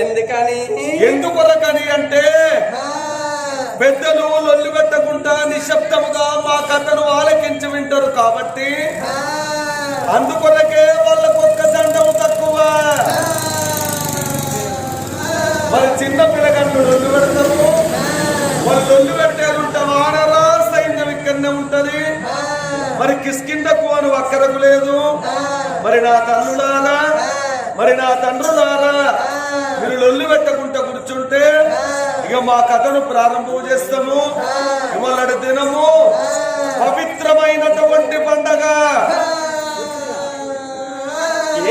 ఎందుకని? ఎందుకొరకని అంటే పెద్దలు లొల్లు పెట్టకుండా నిశ్శబ్దముగా మా కథను ఆలకించి వింటారు కాబట్టి అందుకొరకే వాళ్ళకు ఒక్క దండము తక్కువ. మరి చిన్న పిల్లగాళ్ళు లొల్లు పెడతారు? వాళ్ళు లొల్లు పెట్టేది వానరా సైన్యం ఇక్కడనే ఉంటది. మరి కిష్కిందకు అని ఒక్కరకు లేదు. మరి నా తల్లులారా మరి నా తండ్రులారా మీరు లొల్లు పెట్టకుండా కూర్చుంటే ఇక మా కథను ప్రారంభం చేస్తాము. ఇవాళ దినము పవిత్రమైనటువంటి పండగ.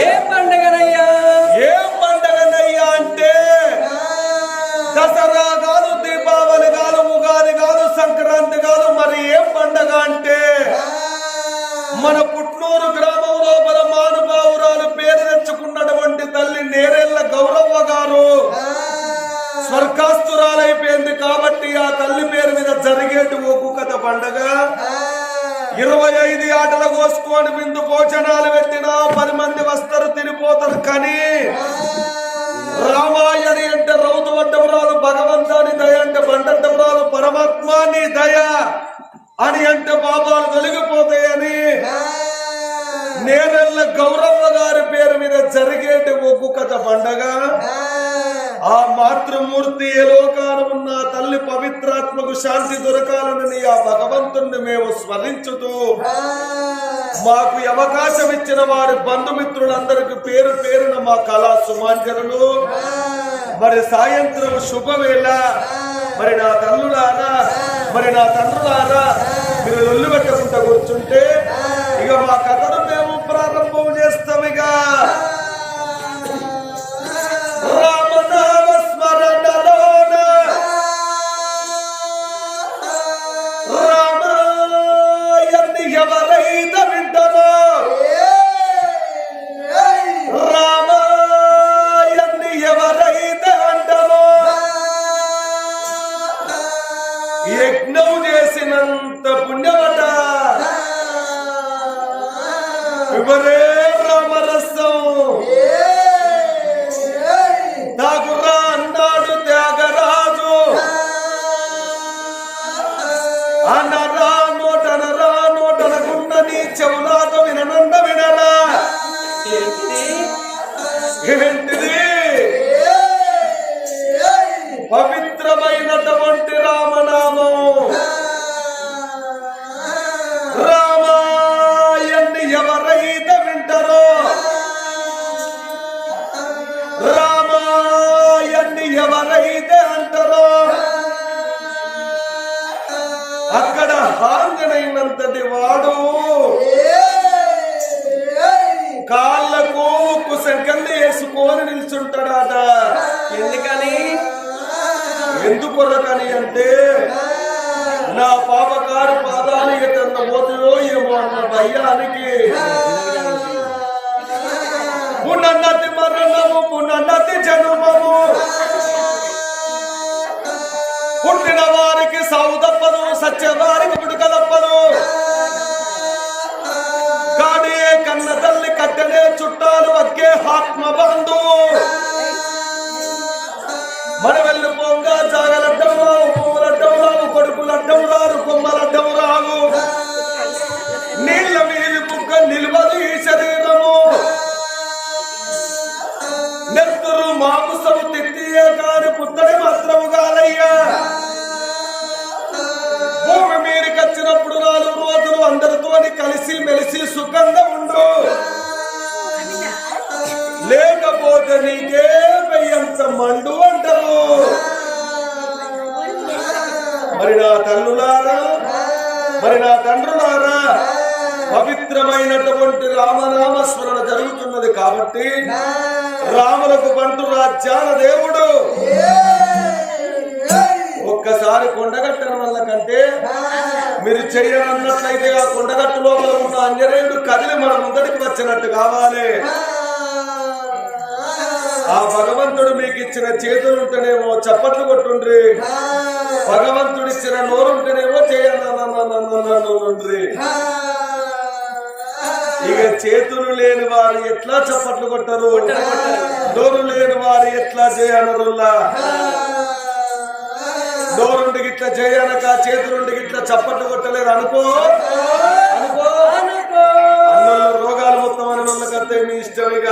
ఏ పండగనయ్యా? కాబట్టి ఆ తల్లి పేరు మీద జరిగేటి ఒగ్గు కథ పండగ. ఇరవై ఐదు ఆటలు కోసుకొని బిందు భోజనాలు పెట్టినా పది మంది వస్తారు తినిపోతారు కానీ రామాయణి అంటే రౌతు వడ్డవరాలు భగవంతాని దయ అంటే బండవరాలు పరమాత్మాని దయ అని అంటే పాపాలు తొలగిపోతాయని నేరెళ్ళ గౌరవ్వ గారి పేరు మీద జరిగేటి ఒగ్గు కథ పండగ? ఆ. మాతృమూర్తి ఏ లోకాన ఉన్న తల్లి పవిత్రాత్మకు శాంతి దొరకాలని ఆ భగవంతుణ్ణి మేము స్మరించుతూ మాకు అవకాశం ఇచ్చిన వారి బంధుమిత్రులందరికి పేరు పేరున మా కళా సుమాంజనులు. మరి సాయంత్రం శుభవేళ. మరి నా తల్లులారా మరి నా తండ్రులారా మీరు లొల్లు పెట్టకుండా కూర్చుంటే ఇక మా కథను ఇవరే రామరసం తాగురా కోరి వేసుకొని నిల్చుంటాడట. ఎందుకని? ఎందుకొరకని అంటే నా పాపకారి పాదానికి తన పోతుందో ఏమో అన్న భయానికి. పునన్నతి మరణము పునన్నతి జనుమము. పుట్టిన వారికి సౌదప్పదు సత్యవారికి పుడుకల కట్టెనే చుట్టాలు అక్కే ఆత్మ బంధు మన వెళ్ళి పొంగ జాగలడ్డం రావు పువ్వులడ్డం రావు కొడుకులడ్డం రారు కొమ్మలడ్డం రావు నీళ్ళ మీది బుగ్గ నిలవదు ఈ శరీరము. నెత్తురు మాంసము తిత్తియే కాని పుత్తడి మాత్రము కాలయ్యా కాబట్టి రాములకు బంటు రాజ్యాల దేవుడు. ఒక్కసారి కొండగట్టడం వల్ల కంటే మీరు చెయ్యనన్నట్లయితే ఆ కొండగట్టు లోపల ఉన్న అంజనేయుడు కదిలి మన ముందడికి వచ్చినట్టు కావాలి. ఆ భగవంతుడు మీకు ఇచ్చిన చేతులు ఉంటేనేమో చప్పట్లు కొట్టుండ్రి. భగవంతుడు ఇచ్చిన నోరు ఉంటేనేమో ఇక చేతులు లేని వారు ఎట్లా చప్పట్లు కొట్టరు? డోరు లేని వారు ఎట్లా చేయనరుల్లా డోరుండి గిట్లా చేయనక చేతులుండి గిట్లా చప్పట్లు కొట్టలేదు అనుకో? అనుకో? రోగాలు మొత్తం అని వాళ్ళకత్తే మీ ఇష్టం ఇక.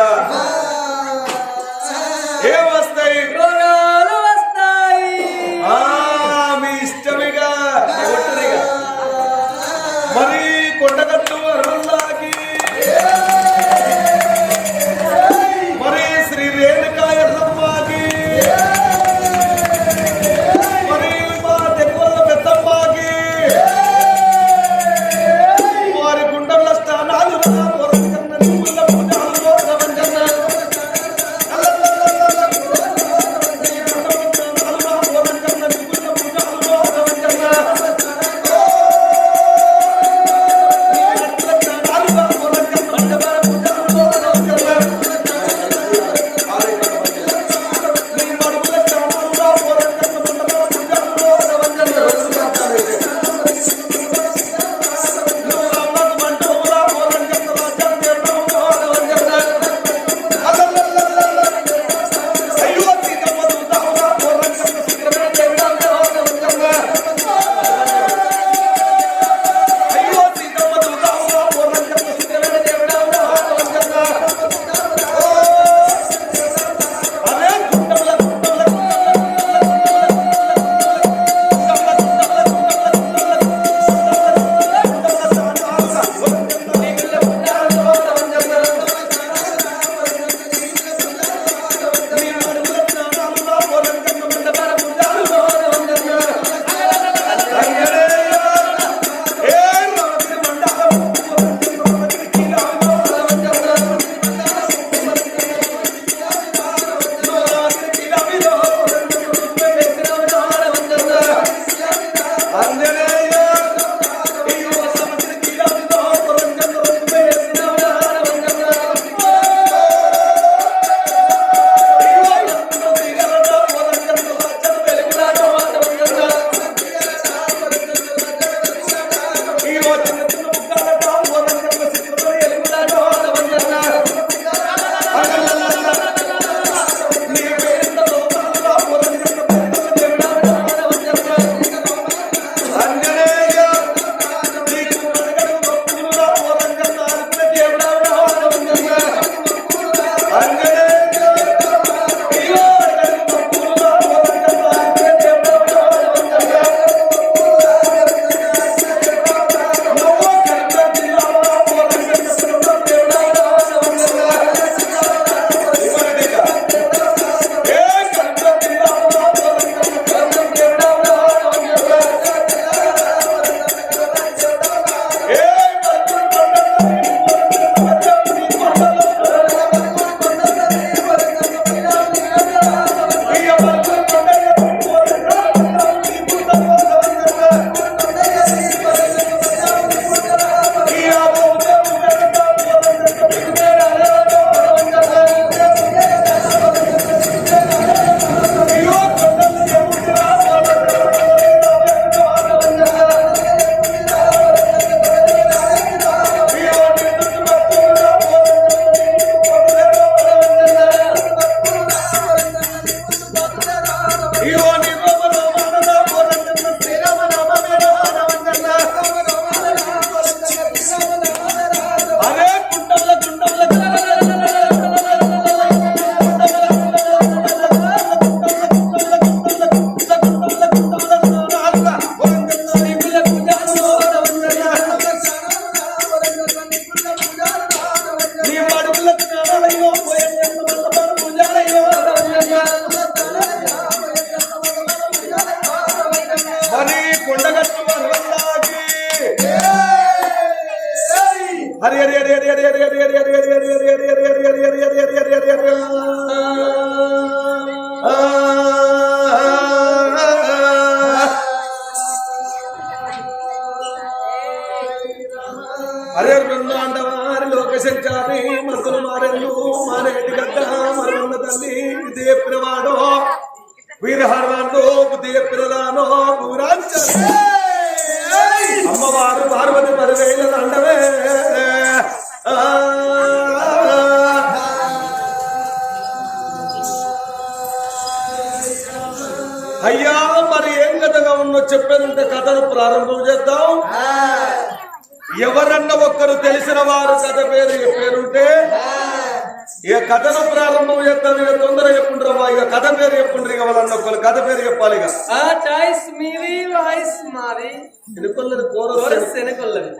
బుద్ధియ పిల్లలానో అమ్మవారు పార్వతి పదివేలు అండవే అయ్యా మరి ఏం కథగా ఉన్నో చెప్పేదంటే కథను ప్రారంభం చేద్దాం. ఎవరన్నా ఒక్కరు తెలిసిన వారు కథ పేరు చెప్పారుంటే ఇక కథను ప్రారంభం చేద్దాం ఇక తొందర చెప్పుండ్రమ్మా ఇక కథ పేరు చెప్పుండ్రు ఇక వాళ్ళన్న ఒకరు కథ పేరు చెప్పాలి ఇక ఆ చాయిస్ మీది వాయిస్ మాది ఎనుకొల్లది కూర కోరస్ వెనకొల్లది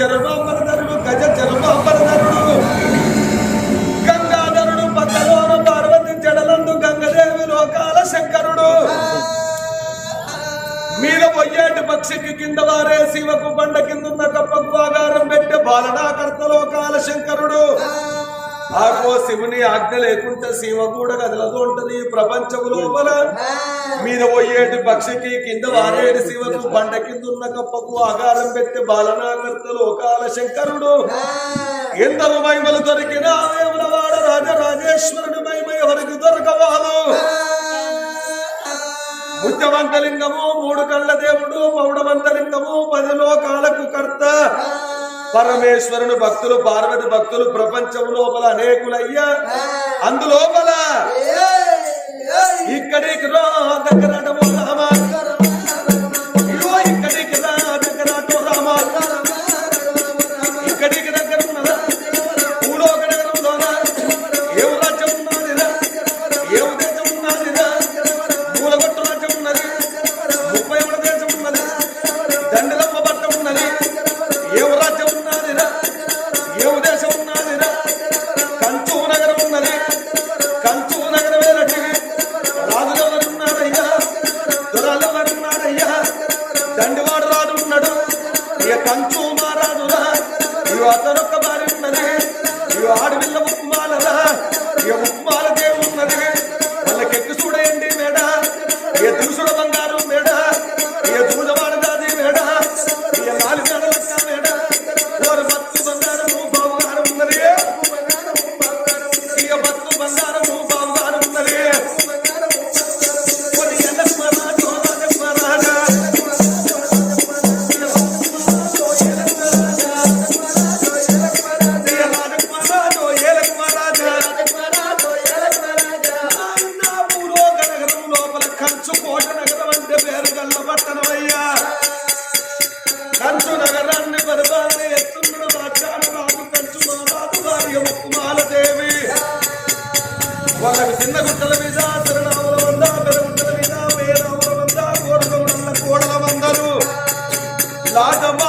నిత్యానందుడు గజ చరమాంబరధరుడు గంగాధరుడు పక్కలోన పార్వతి జడలందు గంగదేవి లోకాల శంకరుడు. మీద పొయ్యేటి పక్షికి కింద వారే శివకు బండ కిందున్న కప్పకు ఆగారం పెట్టే బాలనాకర్త లోకాల శంకరుడు. ఆకో శివుని ఆజ్ఞ లేకుంటే శివ కూడా కదలదు ఉంటది ప్రపంచము లోపల. మీద పోయేటి పక్షికి కింద వారేటి శివకు బండ కింద ఉన్న కప్పకు ఆగారం పెట్టే బాలనాకర్త లోకాల శంకరుడు. ఎందరు మహిమలు దొరికిన వేములవాడ రాజరాజేశ్వరుడి మహిమ ఎవరికి దొరకవాదు? ముత్యవంతలింగము మూడు కళ్ళ దేవుడు మౌడవంతలింగము పది లోకాలకు కర్త. పరమేశ్వరుని భక్తులు పార్వతి భక్తులు ప్రపంచం లోపల అనేకులయ్యా. అందులోపల ఇక్కడికి రో దగ్గర కంచు అతనొక్క భార్య ఉన్నది. ఇక వాళ్ళకి చిన్న గుట్టల మీద తిరునాముల వంద పెద్ద గుట్టల మీద వేరాముల వంద కోడగౌడల కోడల వందలు. లాజమావుడు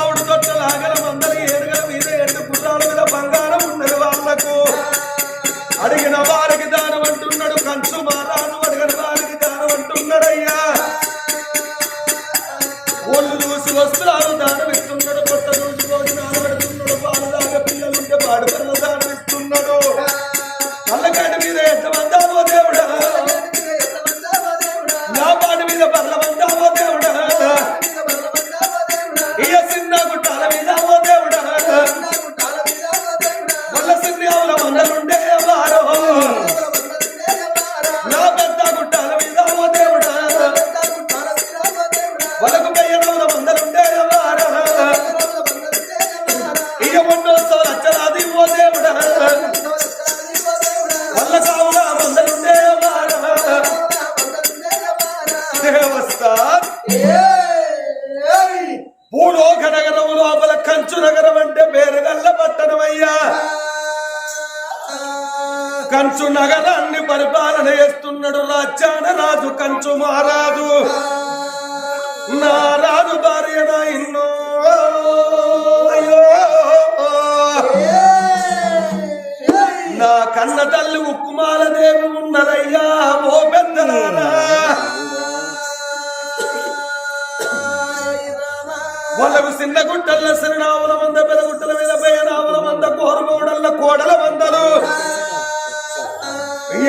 వాళ్ళకు చిన్న గుట్టల్లో సిరినావుల మంద పెద్ద గుట్టల మీద పేనావుల మంద కోరమోడల్ల కోడల మందలు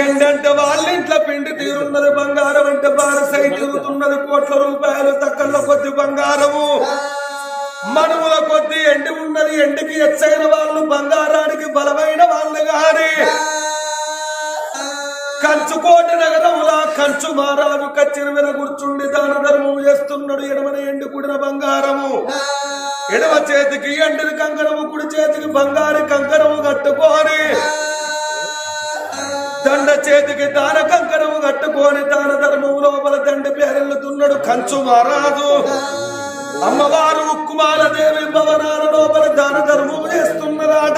ఏంటంటే వాళ్ళ ఇంట్లో పిండి తీరున్నది బంగారం అంటే బారసై తిరుగుతున్నది కోట్ల రూపాయలు తక్కల కొద్ది బంగారము. మనువుల కొద్ది ఎండి ఉన్నది ఎండికి ఎచ్చైన వాళ్ళు బంగారానికి బలమైన వాళ్ళు గాని కంచుకోటి నగరములా కంచు కచ్చిన మీద కూర్చుండి దాన ధర్మం చేస్తున్నాడు. ఎడమన ఎండి కూడిన బంగారము. ఎడమ చేతికి ఎండిన కంకణము కుడి చేతికి బంగారు కంకణము కట్టుకొని దండ చేతికి దాన కంకణము కట్టుకొని దాన ధర్మము లోపల దండ పేరెళ్తున్నాడు కంచు మహారాజు అమ్మవారు ఉక్కుమాల దేవి భవనాల లోపల దాన ధర్మము చేస్తున్నదాట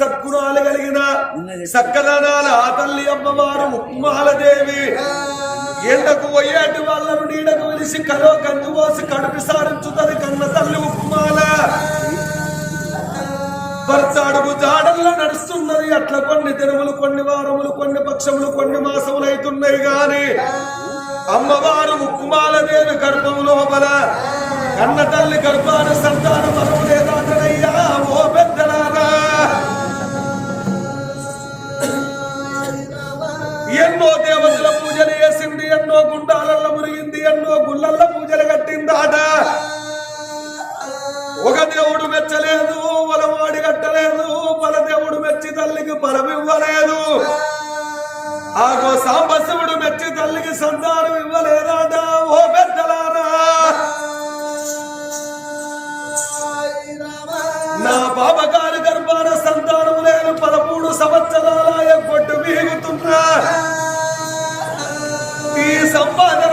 సద్గుణాలు కలిగిన సక్కదనాల ఆ తల్లి అమ్మవారు ఉక్కుమాల దేవి ఎండకు పోయేటి వాళ్ళను నీడకు వెలిసి కలో కంచు పోసి కడుపు సారించుతుంది కన్న తల్లి భర్త అడుగు జాడల్లో నడుస్తున్నది. అట్లా కొన్ని దినములు కొన్ని వారములు కొన్ని పక్షములు కొన్ని మాసములు అవుతున్నాయి గాని అమ్మవారు ఉక్కుమాల దేవి గర్భము లోపల కన్న తల్లి గర్భాన సంతానం మరవు లేదాటనయ్యా ఓ పూజలు ఒక దేవుడు మెచ్చలేదు బలవాడి కట్టలేదు బల దేవుడు మెచ్చి తల్లికి బలం ఇవ్వలేదు. ఆగో సాంబశివుడు మెచ్చి తల్లికి సంతానం ఇవ్వలేదాట ఓ పెద్దలారా. నా పాపకారి గర్భాన సంతానం లేని పదమూడు సంవత్సరాల కొట్టు వీగుతున్నా ఈ సంపాదన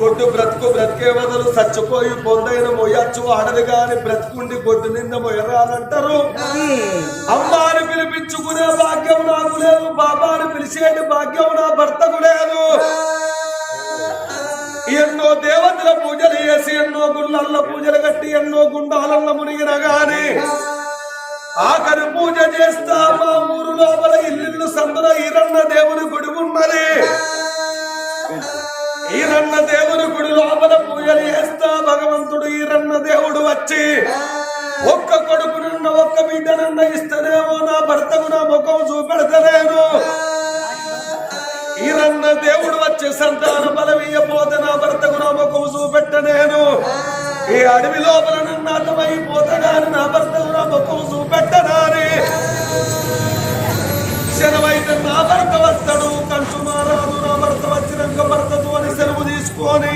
గొడ్డు బ్రతుకు బ్రతికే వదలు చచ్చిపోయి పొందైన మొయ్యచ్చు ఆడదు గాని బ్రతుకుండి గొడ్డు నింద మొయ్యరాలంటారు. అమ్మాని పిలిపించుకునే భాగ్యం నాకు లేదు బాబాని పిలిచేటి భాగ్యం నా భర్తకు లేదు. ఎన్నో దేవతల పూజలు చేసి ఎన్నో గుళ్ళల్ల పూజలు కట్టి ఎన్నో గుండాలల్ల మునిగిన గాని ఆఖరి పూజ చేస్తా మా ఊరు లోపల ఇల్లు సందులో ఈరన్న దేవుని గుడి ఉన్నది. ఈరన్న దేవుని గుడి లోపల పూజలు చేస్తా భగవంతుడు ఈరన్న దేవుడు వచ్చి ఒక్క కొడుకునున్న ఒక్క బిడ్డనన్న ఇస్తేనేమో నా భర్తకు నా ముఖం చూపెడతలేను. ఈరన్న దేవుడు వచ్చి సంతాన బలమీయపోతే నా భర్తకు నా ముఖం చూపెట్టనేను ఈ అడవి లోపల నన్ను అర్థమైపోతాను నా భర్తకు నా ముఖం చూపెట్టనాని శనవైతే నా భర్త వస్తాడు కంచు మారాదు నా భర్త భర్తతో అని సెలవు తీసుకొని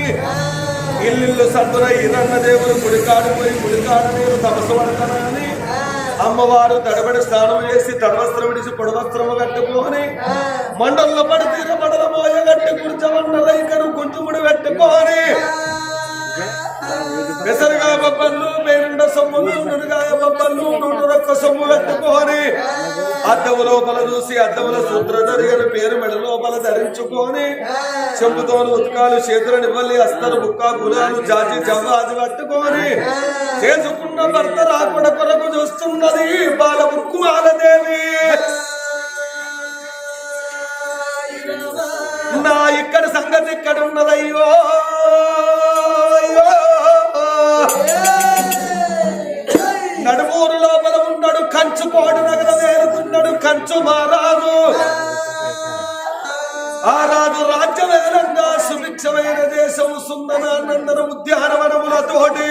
ఇల్లు సద్దుర ఈరన్న దేవుడు గుడికాడు పోయి గుడికాడు నేను తపస్సు పడతానని అమ్మవారు తడబడి స్నానం చేసి తడవస్త్రం విడిచి పొడవస్త్రము కట్టుకొని మండల్లో పడి తీర మండల మోయ కట్టి కూర్చోమన్న రైకను కుంచుముడు పెట్టుకొని పెసరగాయ బొబ్బళ్ళు పేరుండ సొమ్ములు నుడిగాయ బొబ్బళ్ళు నూనె సొమ్ము పెట్టుకొని అద్దము లోపల చూసి అద్దముల సూత్రధరిగని పేరు మెడ లోపల ధరించుకొని చెంబుతోను ఉతకాలు చేతుల నివ్వలి అస్తరు బుక్క గులాలు జాతి జవ్వాది పట్టుకొని చేసుకున్న భర్త రాకుడ కొరకు చూస్తున్నది బాల ముక్కుమాలదేవి నా ఇక్కడ సంగతి ఇక్కడ ఉన్నదయ్యో నడుమూరు లోపల ఉన్నాడు కంచు పాడు నగర వేరుతున్నాడు కంచు మారాదు ఆ రాజు రాజ్యవేలంగా సుభిక్షమైన దేశం సుందరానందన ఉద్యానవనములతోటి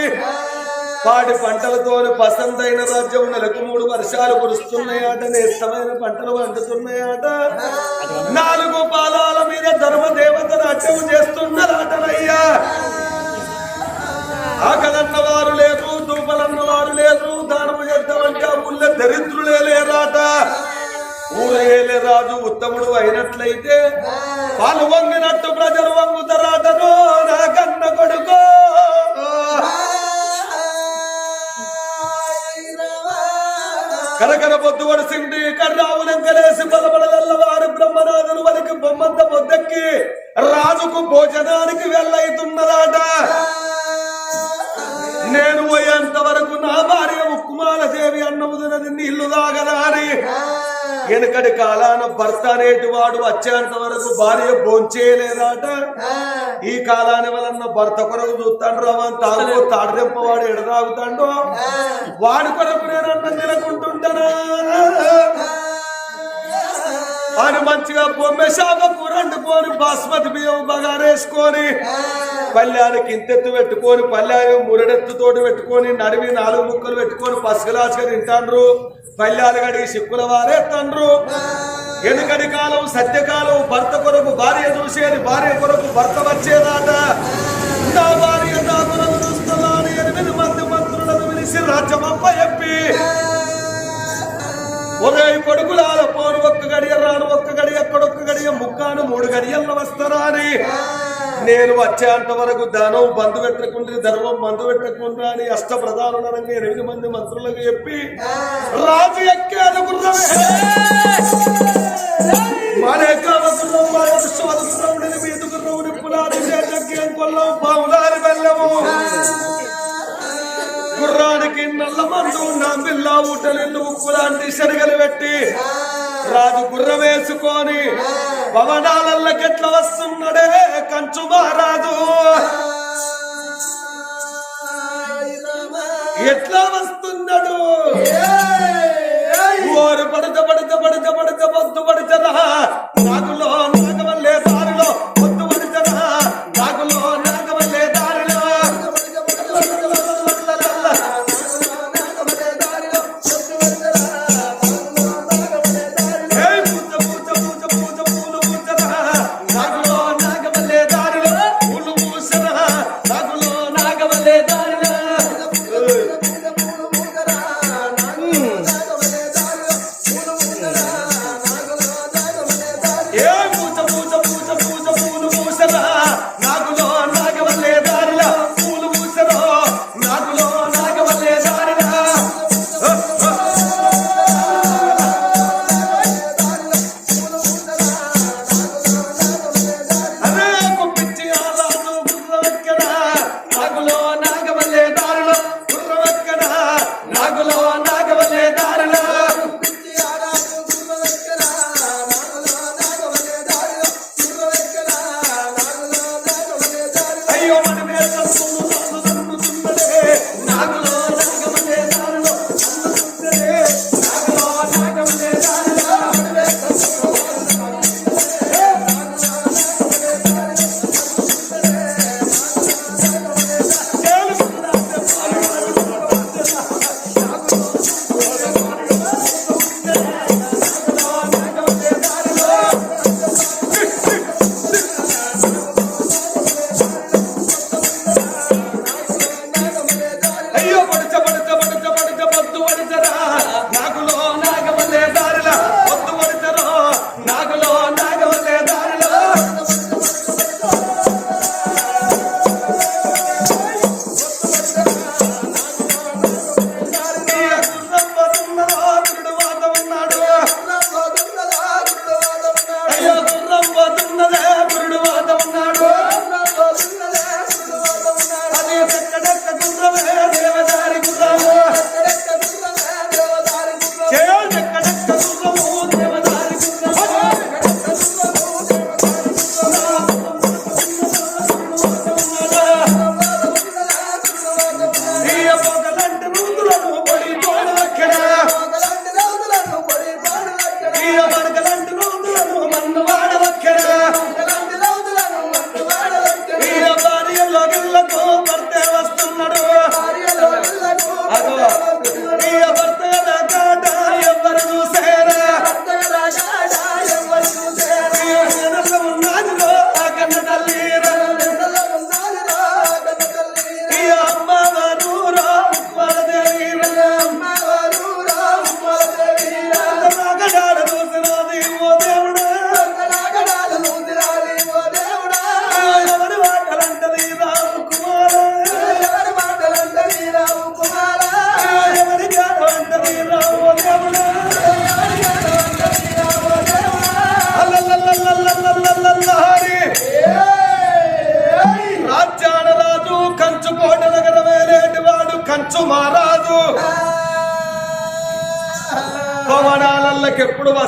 పాడి పంటలతో పసందైన రాజ్యం నెలకు మూడు వర్షాలు కురుస్తున్నాయట నేస్తమైన పంటలు వండుతున్నాయట నాలుగు పాలాల మీద ధర్మదేవత రాజ్యం చేస్తున్నదాటనయ్యా ఆకలన్న వారు లేదు బలన్న వారు లేరు. దానము చేద్దామంటే ఆ ఊళ్ళో దరిద్రులే లేరాట ఊరేలే రాజు ఉత్తముడు అయినట్లయితే వాళ్ళు వంగినట్టు ప్రజలు వంగుతారాటను. నా కన్న కొడుకో. కరకర పొద్దు వడిసింది కర్రావులంకలేసి బలబడలవారు బ్రహ్మనాథులు వారికి బొమ్మంత పొద్దెక్కి రాజుకు భోజనానికి వెళ్ళైతున్నదాట అన్నముదినది నీళ్ళు తాగదా అని. వెనకటి కాలాన భర్త అనేటి వాడు వచ్చేంత వరకు భార్య భోంచేయలేదాట. ఈ కాలాని వలన భర్త కొరకు చూస్తాడు రమని తాగు తాడు వాడు ఎడదాగుతాడు వాడి కొరకు నేను అన్నం తినకుంటుంటానా అని మంచిగా బొమ్మె శాపకు వండుకొని బాస్మతి బియ్యం బగారేసుకొని. పల్లెనికి ఇంతెత్తు పెట్టుకొని పల్లె మురడెత్తుతోటి పెట్టుకొని నడివి నాలుగు ముక్కలు పెట్టుకొని పసుకలాసుగా తింటాండ్రు. పల్లెలు గడి సిక్కుల వారే తండ్రు ఎనుకటి కాలం సత్యకాలం భర్త కొరకు భార్య చూసేది భార్య కొరకు భర్త వచ్చేదాట. నా భార్య నా కొరకు చూస్తున్నాను ఎనిమిది మంది మంత్రులను పిలిచి రాజ్యమప్ప చెప్పి ఒరే కొడుకులాల పోను ఒక్క గడియ రాను ఒక్క గడియ కొడొక్క గడియ ముక్కాను మూడు గడియల్లో వస్తారా అని నేను వచ్చేంత వరకు ధనం బంధు పెట్టకుండా ధర్మం బంధు పెట్టకుండా అని అష్ట ప్రధానులనంగా ఎనిమిది మంది మంత్రులకు చెప్పి రాజు ఎక్కేది గుర్రమే. వెళ్ళము గుర్రానికి నల్ల మందు నా ఊటలు ఉప్పు లాంటి శనగలు పెట్టి రాజు గుర్రం వేసుకొని భవనాలకెట్ల వస్తున్నాడే కంచు మహారాజు ఎట్లా వస్తున్నాడు ఓరు పడత పడత పడత పడత పొద్దు పడతరా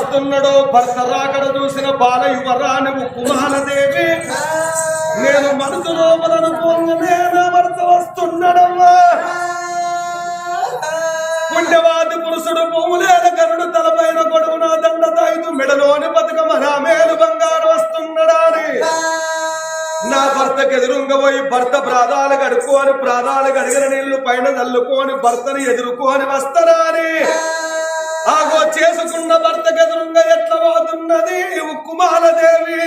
వస్తున్నాడో భర్త రాకడ చూసిన బాల యువరాని కుమారదేవి నేను మనసు లోపల అనుకోగానే నా భర్త వస్తున్నాడమ్మా. పుణ్యవాది పురుషుడు పువ్వులేద కరుడు తలపైన గొడవు నా దండ తాయితూ మెడలోని బతుకమ్మ నా మేలు బంగారు వస్తున్నాడా నా భర్తకు ఎదురుంగ పోయి భర్త ప్రాధాలు కడుక్కొని ప్రాదాలు కడిగిన నీళ్ళు పైన చల్లుకొని భర్తని ఎదుర్కొని వస్తారా ఆగో చేసుకున్న భర్త గదురుంగ ఎట్లా వాదున్నది? కుమారదేవి